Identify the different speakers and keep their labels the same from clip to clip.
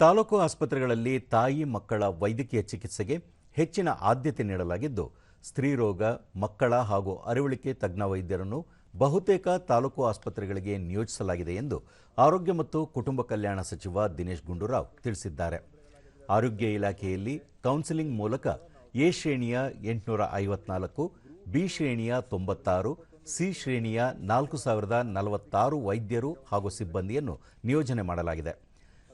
Speaker 1: ತಾಲೂಕು ಆಸ್ಪತ್ರೆಗಳಲ್ಲಿ ತಾಯಿ ಮಕ್ಕಳ ವೈದ್ಯಕೀಯ ಚಿಕಿತ್ಸೆಗೆ ಹೆಚ್ಚಿನ ಆದ್ಯತೆ ನೀಡಲಾಗಿದ್ದು ಸ್ತ್ರೀರೋಗ ಮಕ್ಕಳ ಹಾಗೂ ಅರಿವಳಿಕೆ ತಜ್ಞ ವೈದ್ಯರನ್ನು ಬಹುತೇಕ ತಾಲೂಕು ಆಸ್ಪತ್ರೆಗಳಿಗೆ ನಿಯೋಜಿಸಲಾಗಿದೆ ಎಂದು ಆರೋಗ್ಯ ಮತ್ತು ಕುಟುಂಬ ಕಲ್ಯಾಣ ಸಚಿವ ದಿನೇಶ್ ಗುಂಡೂರಾವ್ ತಿಳಿಸಿದ್ದಾರೆ. ಆರೋಗ್ಯ ಇಲಾಖೆಯಲ್ಲಿ ಕೌನ್ಸಿಲಿಂಗ್ ಮೂಲಕ ಎ ಶ್ರೇಣಿಯ ಎಂಟುನೂರ ಐವತ್ನಾಲ್ಕು, ಬಿ ಶ್ರೇಣಿಯ ತೊಂಬತ್ತಾರು, ಸಿ ಶ್ರೇಣಿಯ ನಾಲ್ಕು ಸಾವಿರದ ನಲವತ್ತಾರು ವೈದ್ಯರು ಹಾಗೂ ಸಿಬ್ಬಂದಿಯನ್ನು ನಿಯೋಜನೆ ಮಾಡಲಾಗಿದೆ.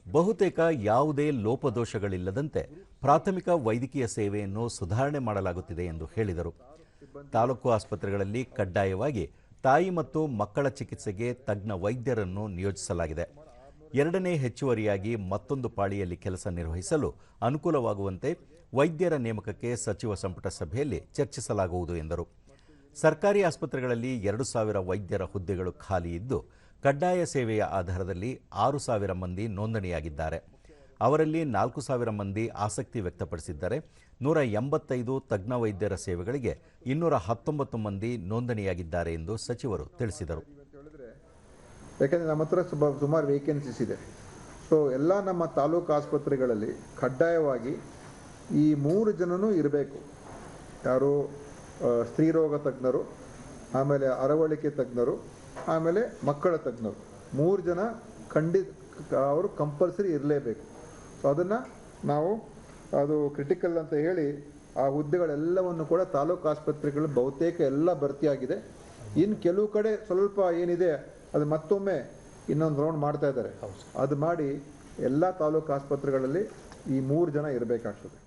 Speaker 1: ಬಹುತೇಕ ಯಾವುದೇ ಲೋಪದೋಷಗಳಿಲ್ಲದಂತೆ ಪ್ರಾಥಮಿಕ ವೈದ್ಯಕೀಯ ಸೇವೆಯನ್ನು ಸುಧಾರಣೆ ಮಾಡಲಾಗುತ್ತಿದೆ ಎಂದು ಹೇಳಿದರು. ತಾಲೂಕು ಆಸ್ಪತ್ರೆಗಳಲ್ಲಿ ಕಡ್ಡಾಯವಾಗಿ ತಾಯಿ ಮತ್ತು ಮಕ್ಕಳ ಚಿಕಿತ್ಸೆಗೆ ತಜ್ಞ ವೈದ್ಯರನ್ನು ನಿಯೋಜಿಸಲಾಗಿದೆ. ಎರಡನೇ ಹೆಚ್ಚುವರಿಯಾಗಿ ಮತ್ತೊಂದು ಪಾಳಿಯಲ್ಲಿ ಕೆಲಸ ನಿರ್ವಹಿಸಲು ಅನುಕೂಲವಾಗುವಂತೆ ವೈದ್ಯರ ನೇಮಕಕ್ಕೆ ಸಚಿವ ಸಂಪುಟ ಸಭೆಯಲ್ಲಿ ಚರ್ಚಿಸಲಾಗುವುದು ಎಂದರು. ಸರ್ಕಾರಿ ಆಸ್ಪತ್ರೆಗಳಲ್ಲಿ ಎರಡು ಸಾವಿರ ವೈದ್ಯರ ಹುದ್ದೆಗಳು ಖಾಲಿ ಇದ್ದು ಕಡ್ಡಾಯ ಸೇವೆಯ ಆಧಾರದಲ್ಲಿ ಆರು ಸಾವಿರ ಮಂದಿ ನೋಂದಣಿಯಾಗಿದ್ದಾರೆ. ಅವರಲ್ಲಿ ನಾಲ್ಕು ಸಾವಿರ ಮಂದಿ ಆಸಕ್ತಿ ವ್ಯಕ್ತಪಡಿಸಿದ್ದರೆ. ನೂರ ಎಂಬತ್ತೈದು ತಜ್ಞ ವೈದ್ಯರ ಸೇವೆಗಳಿಗೆ ಇನ್ನೂರ ಹತ್ತೊಂಬತ್ತು ಮಂದಿ ನೋಂದಣಿಯಾಗಿದ್ದಾರೆ ಎಂದು ಸಚಿವರು ತಿಳಿಸಿದರು.
Speaker 2: ಯಾಕೆಂದರೆ ನಮ್ಮ ಹತ್ರ ಸುಮಾರು ವೇಕೆನ್ಸೀಸ್ ಇದೆ. ಸೊ ಎಲ್ಲ ನಮ್ಮ ತಾಲೂಕು ಆಸ್ಪತ್ರೆಗಳಲ್ಲಿ ಕಡ್ಡಾಯವಾಗಿ ಈ ಮೂರು ಜನನೂ ಇರಬೇಕು. ಯಾರು ಸ್ತ್ರೀರೋಗ ತಜ್ಞರು ಆಮೇಲೆ ಅರವಳಿಕೆ ತಜ್ಞರು ಆಮೇಲೆ ಮಕ್ಕಳ ತಜ್ಞರು. ಮೂರು ಜನ ಖಂಡಿತ ಅವರು ಕಂಪಲ್ಸರಿ ಇರಲೇಬೇಕು. ಸೊ ಅದನ್ನು ನಾವು ಅದು ಕ್ರಿಟಿಕಲ್ ಅಂತ ಹೇಳಿ ಆ ಹುದ್ದೆಗಳೆಲ್ಲವನ್ನು ಕೂಡ ತಾಲೂಕು ಆಸ್ಪತ್ರೆಗಳು ಬಹುತೇಕ ಎಲ್ಲ ಭರ್ತಿಯಾಗಿದೆ. ಇನ್ನು ಕೆಲವು ಕಡೆ ಸ್ವಲ್ಪ ಏನಿದೆ ಅದು ಮತ್ತೊಮ್ಮೆ ಇನ್ನೊಂದು ರೌಂಡ್ ಮಾಡ್ತಾ ಇದ್ದಾರೆ. ಅದು ಮಾಡಿ ಎಲ್ಲ ತಾಲೂಕು ಆಸ್ಪತ್ರೆಗಳಲ್ಲಿ ಈ ಮೂರು ಜನ ಇರಬೇಕಾಗ್ತದೆ.